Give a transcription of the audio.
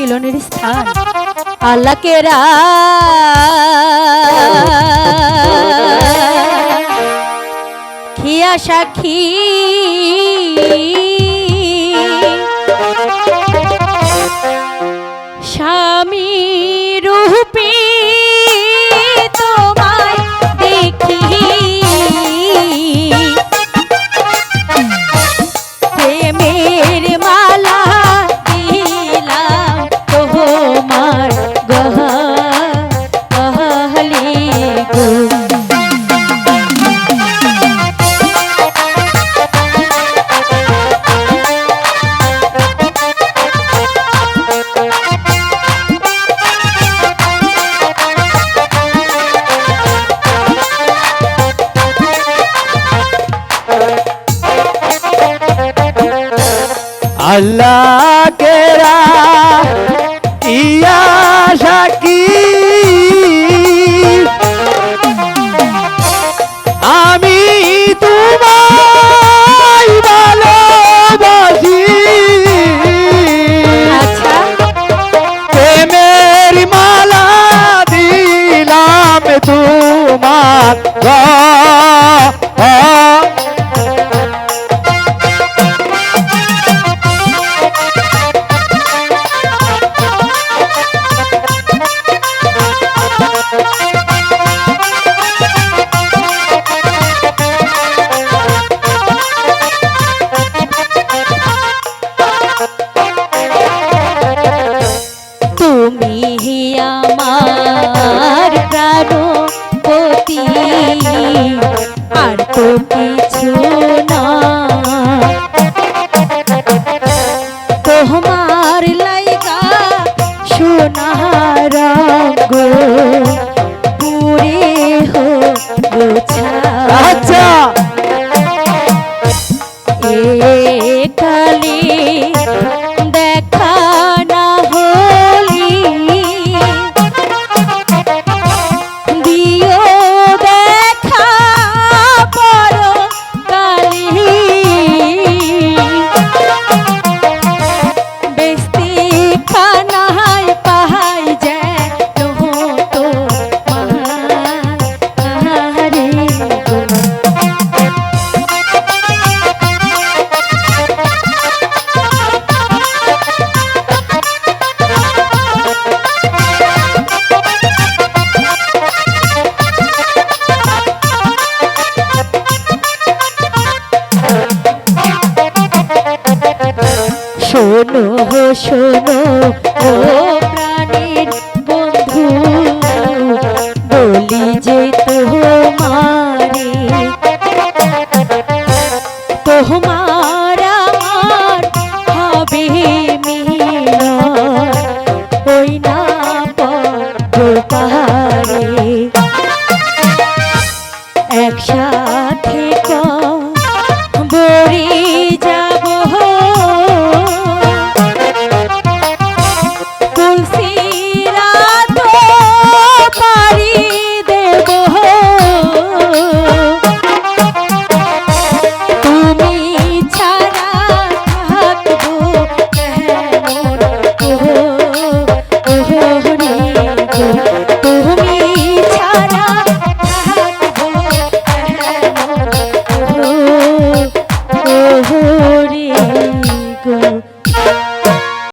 মিলনের স্থান। আল্লাহকেরা খিয়া সাক্ষী அல்லா তুমি আমার প্রাণপতি আর তো কিছু না। তোমার লাইগা সোনার গো পুরে হো গোছা শোনো শোনো ও প্রাণীর বন্ধু। বলি যে তোমারে তোমার আমার হবে পাহাড়ে একসাথে কর